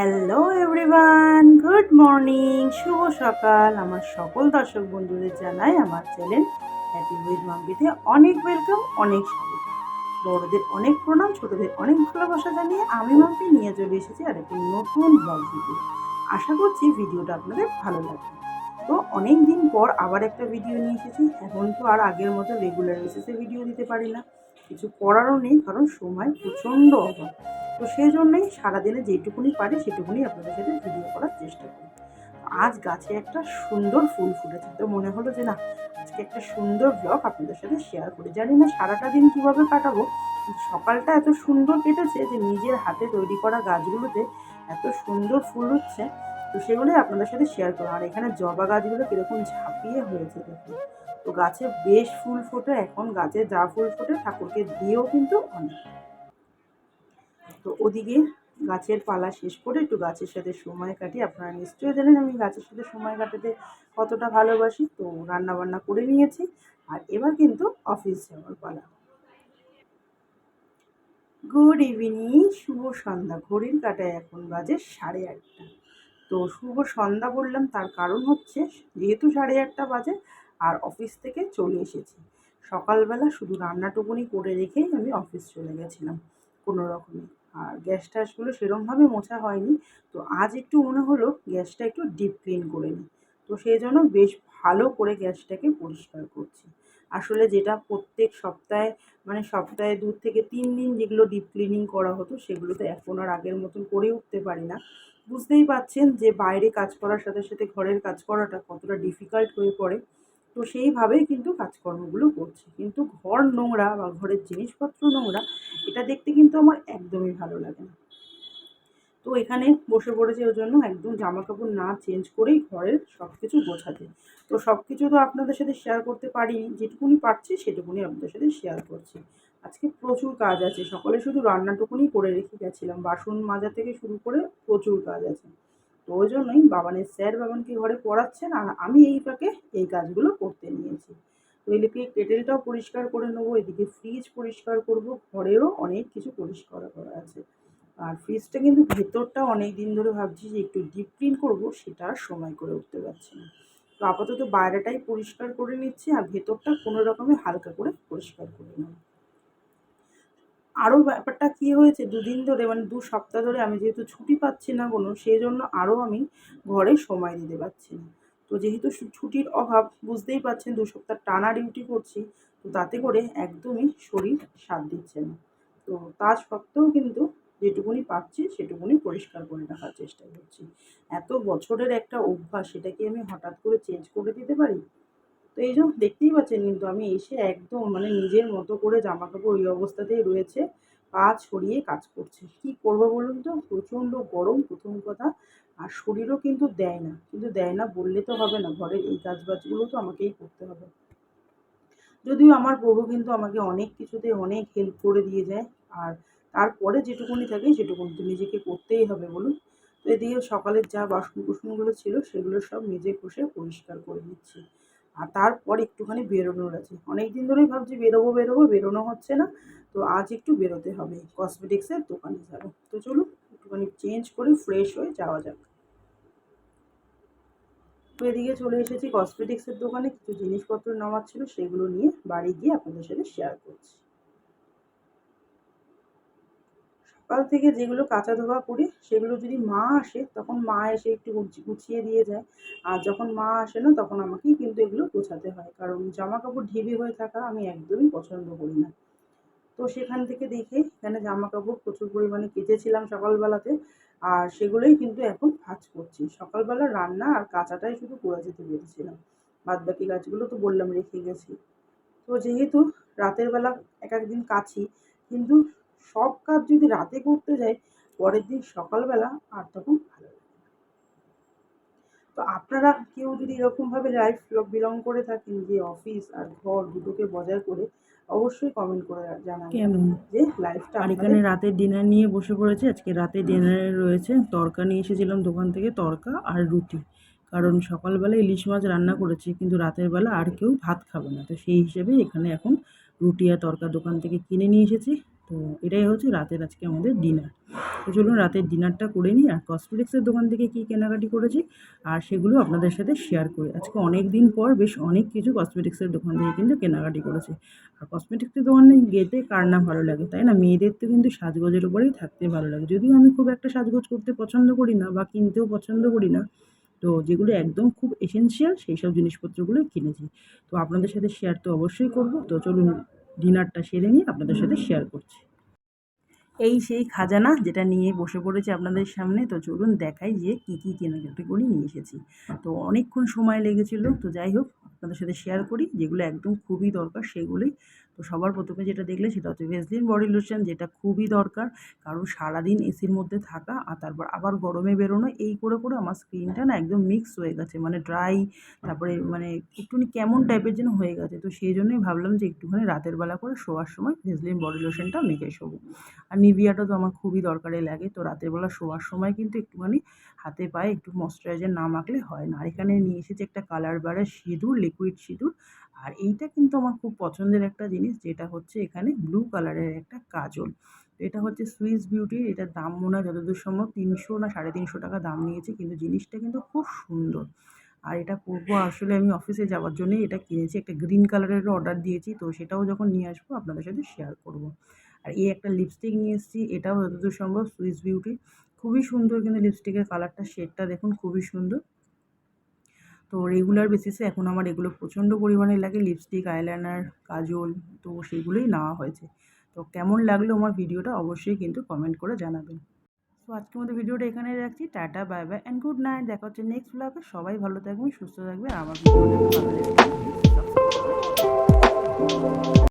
Hello everyone good morning শুভ সকাল। আমার সকল দর্শক বন্ধুদের জানাই আমার চ্যানেল হ্যাপি উইথ মাম্পিতে অনেক ওয়েলকাম অনেক স্বাগত। বড়দের অনেক প্রণাম, ছোটদের অনেক ভালোবাসা জানিয়ে আমি মাম্পি নিয়ে চলে এসেছি আর একটি নতুন ব্লগ ভিডিও আশা করছি ভিডিওটা আপনাদের ভালো লাগবে। তো অনেক দিন পর আবার একটা ভিডিও নিয়ে এসেছি। এখন তো আর আগের মতো রেগুলার বেসিসে ভিডিও দিতে পারি না। কিছু করারও নেই, কারণ সময় প্রচণ্ড অভাব। তো সেই জন্যই সারাদিনে যেটুকুনি পারি সেটুকুনি আপনাদের সাথে ভিডিও করার চেষ্টা করি। আজ গাছে একটা সুন্দর ফুল ফুটেছে। তো মনে হলো যে না, আজকে একটা সুন্দর ব্লগ আপনাদের সাথে শেয়ার করি। জানি না সারাটা দিন কীভাবে কাটাবো। সকালটা এত সুন্দর কেটেছে যে নিজের হাতে তৈরি করা গাছগুলোতে এত সুন্দর ফুল হচ্ছে। তো সেগুলোই আপনাদের সাথে শেয়ার করো আর এখানে জবা গাছগুলো কীরকম ঝাঁপিয়ে হয়েছে দেখুন। তো গাছে বেশ ফুল ফোটে, এখন গাছে যা ফুল ফোটে ঠাকুরকে দিয়েও কিন্তু অনেক। তো ওদিকে গাছের পালা শেষ করে একটু গাছের সাথে সময় কাটি আপনারা নিশ্চয়ই জানেন আমি গাছের সাথে সময় কাটাতে কতটা ভালোবাসি, তো রান্না বান্না করে নিয়েছি আর এবার কিন্তু অফিস যাওয়ার পালা। গুড ইভিনিং শুভ সন্ধ্যা। ঘড়ির কাটায় এখন বাজে সাড়ে আটটা। তো শুভ সন্ধ্যা বললাম, তার কারণ হচ্ছে যেহেতু সাড়ে আটটা বাজে আর অফিস থেকে চলে এসেছি। সকালবেলা শুধু রান্নাটুকুনি করে রেখেই আমি অফিস চলে গেছিলাম, কোনো রকমে। আর গ্যাস ট্যাসগুলো সেরমভাবে মোছা হয়নি। তো আজ একটু মনে হলো গ্যাসটা একটু ডিপ ক্লিন করে নিই। তো সেই জন্য বেশ ভালো করে গ্যাসটাকে পরিষ্কার করছি। আসলে যেটা প্রত্যেক সপ্তাহে মানে সপ্তাহে দু থেকে তিন দিন যেগুলো ডিপ ক্লিনিং করা হতো, সেগুলো তো এখন আর আগের মতন করে উঠতে পারি না। বুঝতেই পাচ্ছেন যে বাইরে কাজ করার সাথে সাথে ঘরের কাজ করাটা কতটা ডিফিকাল্ট হয়ে পড়ে। তো সেইভাবেই কিন্তু কাজকর্মগুলো করছি। কিন্তু ঘর নোংরা বা ঘরের জিনিসপত্র নোংরা, এটা দেখতে কিন্তু আমার একদমই ভালো লাগে না। তো এখানে বসে পড়েছে ওর জন্য, একদম জামা কাপড় না চেঞ্জ করেই ঘরের সব কিছু গোছাতে তো সব কিছু তো আপনাদের সাথে শেয়ার করতে পারিনি, যেটুকুনি পারছি সেটুকুনি আপনাদের সাথে শেয়ার করছি। আজকে প্রচুর কাজ আছে, সকালে শুধু রান্নাটুকুনি করে রেখে গেছিলাম, বাসন মাজা থেকে শুরু করে প্রচুর কাজ আছে। তো ওই জন্যই বাবানের স্যার বাবানকে ঘরে পড়াচ্ছেন আর আমি এই ফাঁকে এই কাজগুলো করতে নিয়েছি। তো এদিকে কেটেলটাও পরিষ্কার করে নেব, এদিকে ফ্রিজ পরিষ্কার করব, ঘরেরও অনেক কিছু পরিষ্কার করা আছে। আর ফ্রিজটা কিন্তু ভেতরটা অনেক দিন ধরে ভাবছি যে একটু ডিপ ক্লিন করব, সেটা আর সময় করে উঠতে পারছি না। তো আপাতত বাইরেটাই পরিষ্কার করে নিচ্ছি আর ভেতরটা কোনো রকমে হালকা করে পরিষ্কার করে নেব। আরও ব্যাপারটা কী হয়েছে? দুদিন ধরে মানে দু সপ্তাহ ধরে আমি যেহেতু ছুটি পাচ্ছি না কোনো সেই জন্য আরও আমি ঘরে সময় দিতে পারছি না। তো যেহেতু ছুটির অভাব, বুঝতেই পারছেন দু সপ্তাহ টানা ডিউটি করছি, তো তাতে করে একদমই শরীর সাথ দিচ্ছে না। তো তা সত্ত্বেও কিন্তু যেটুকুনি পাচ্ছি, সেটুকুনি পরিষ্কার করে রাখার চেষ্টা করছি। এত বছরের একটা অভ্যাস, সেটা কি আমি হঠাৎ করে চেঞ্জ করে দিতে পারি? তো এই জন্য দেখতেই পাচ্ছেন কিন্তু আমি এসে একদম মানে নিজের মতো করে জামা কাপড় ওই অবস্থাতেই রয়েছে। পা ছড়িয়ে কাজ করছে। কী করব বলুন তো? প্রচণ্ড গরম প্রথম কথা। আর শরীরও কিন্তু দেয় না। কিন্তু দেয় না বললে তো হবে না। ঘরের এই কাজ বাজগুলো তো আমাকেই করতে হবে। যদিও আমার প্রভু কিন্তু আমাকে অনেক কিছুতে অনেক হেল্প করে দিয়ে যায়। আর তারপরে যেটুকুনি থাকে সেটুকুনি তো নিজেকে করতেই হবে বলুন। তো এদিকে সকালের যা বাসন কুসনগুলো ছিল সেগুলো সব নিজে কষে পরিষ্কার করে দিচ্ছি আর তারপর একটুখানি বেরোনোর আছে। অনেক দিন ধরেই ভাবছি বেরোবো বেরোবো, বেরোনো হচ্ছে না। তো আজ একটু বেরোতে হবে। কসমেটিক্সের দোকানে যাব। তো চলুন, একটুখানি চেঞ্জ করে ফ্রেশ হয়ে যাওয়া যাক। তো এদিকে চলে এসেছি কসমেটিক্সের দোকানে। কিছু জিনিসপত্র নেওয়ার ছিল, সেগুলো নিয়ে বাড়ি গিয়ে আপনাদের সাথে শেয়ার করছি। সকাল থেকে যেগুলো কাঁচা ধোয়া করি, সেগুলো যদি মা আসে, তখন মা এসে একটু গুছিয়ে দিয়ে যায়। আর যখন মা আসে না, তখন আমাকেই কিন্তু এগুলো গোছাতে হয়। কারণ জামা কাপড় ঢিবি হয়ে থাকা আমি একদমই পছন্দ করি না। তো সেখান থেকে দেখে এখানে জামা কাপড় প্রচুর পরিমাণে কেচেছিলাম সকালবেলাতে। আর সেগুলোই কিন্তু এখন ভাজ করছি। সকালবেলা রান্না আর কাঁচাটাই শুধু করে যেতে পেরেছিলাম। বাদ বাকি গাছগুলো তো বললাম, রেখে গেছি। তো যেহেতু রাতের বেলা এক একদিন কাছি কিন্তু সব কাজ যদি রাতে করতে যাই পরের দিন সকালবেলা আর তখন ভালো লাগে তো আপনারা কেউ যদি এরকমভাবে লাইফ বিলং করে থাকেন যে অফিস আর ঘর দুটোকে বজায় করে অবশ্যই কমেন্ট করে জানাবেন কেমন যে লাইফটা আর এখানে রাতের ডিনার নিয়ে বসে পড়েছে আজকে রাতে ডিনারে রয়েছে। তরকা নিয়ে এসেছিলাম দোকান থেকে তরকা আর রুটি। কারণ সকালবেলা ইলিশ মাছ রান্না করেছি কিন্তু রাতের বেলা আর কেউ ভাত খাবে না। তো সেই হিসেবে এখানে এখন রুটি আর তরকা দোকান থেকে কিনে নিয়ে এসেছি। তো এটাই হচ্ছে রাতের আজকে আমাদের ডিনার তো চলুন রাতের ডিনারটা করে নিই আর কসমেটিক্সের দোকান থেকে কী কেনাকাটি করেছি আর সেগুলো আপনাদের সাথে শেয়ার করি। আজকে অনেক দিন পর বেশ অনেক কিছু কসমেটিক্সের দোকান থেকে কিন্তু কেনাকাটি করেছি। আর কসমেটিক্সের দোকানে যেতে কার না ভালো লাগে, তাই না? মেয়েদের তো কিন্তু সাজগোজের উপরেই থাকতে ভালো লাগে। যদিও আমি খুব একটা সাজগোজ করতে পছন্দ করি না বা কিনতেও পছন্দ করি না, তো যেগুলো একদম খুব এসেনশিয়াল সেই সব জিনিসপত্রগুলোই কিনেছি। তো আপনাদের সাথে শেয়ার তো অবশ্যই করব। তো চলুন ডিনারটা সেরে নিয়ে আপনাদের সাথে শেয়ার করছি। এই সেই খাজানা যেটা নিয়ে বসে পড়েছে আপনাদের সামনে, তো চলুন দেখাই যে কী কী কেনাকাটি করে নিয়ে এসেছি। তো অনেকক্ষণ সময় লেগেছিল, তো যাই হোক, আপনাদের সাথে শেয়ার করি, যেগুলো একদম খুবই দরকার, সেগুলোই তো সবার প্রথমে যেটা দেখলে সেটা হচ্ছে ভেসলিন বডি লোশন, যেটা খুবই দরকার। কারণ সারাদিন এসির মধ্যে থাকা আর তারপর আবার গরমে বেরোনো, এই করে করে আমার স্কিনটা না একদম মিক্স হয়ে গেছে। মানে ড্রাই তারপরে মানে একটুখানি কেমন টাইপের যেন হয়ে গেছে। তো সেই জন্যই ভাবলাম যে একটুখানি রাতের বেলা করে শোয়ার সময় ভেসলিন বডি লোশনটা মেখে শোবো। আর নিভিয়াটা তো আমার খুবই দরকারে লাগে। তো রাতের বেলা শোয়ার সময় কিন্তু একটুখানি হাতে পায়ে একটু ময়শ্চারাইজার না মাখলে হয় না। আর এখানে নিয়ে এসেছি একটা কালার বারের সিঁদুর লিকুইড সিঁদুর। আর এইটা কিন্তু আমার খুব পছন্দের একটা জিনিস, যেটা হচ্ছে এখানে ব্লু কালারের একটা কাজল। তো এটা হচ্ছে সুইস বিউটির এটার দাম মনে হয় যতদূর সম্ভব তিনশো না সাড়ে তিনশো টাকা দাম নিয়েছে, কিন্তু জিনিসটা কিন্তু খুব সুন্দর। আর এটা করব আসলে আমি অফিসে যাওয়ার জন্যই এটা কিনেছি, একটা গ্রিন কালারেরও অর্ডার দিয়েছি, তো সেটাও যখন নিয়ে আসব আপনাদের সাথে শেয়ার করব। আর এই একটা লিপস্টিক নিয়ে এসেছি, এটাও যতদূর সম্ভব সুইস বিউটি খুবই সুন্দর কিন্তু লিপস্টিকের কালারটা শেডটা দেখুন খুবই সুন্দর। তো রেগুলার বেসিসে এখন আমার এগুলো প্রচণ্ড পরিমাণে লাগে লিপস্টিক আইলাইনার কাজল, তো সেগুলোই নেওয়া হয়েছে। তো কেমন লাগল আমার ভিডিওটা অবশ্যই কিন্তু কমেন্ট করে জানাবেন। তো আজকের মতো ভিডিওটা এখানে রাখছি। Tata bye bye and good night দেখা হচ্ছে নেক্সট ব্লগে সবাই ভালো থাকবেন, সুস্থ থাকবেন। আমার ভিডিওটা ভালো লেগে থাকলে subscribe করবেন।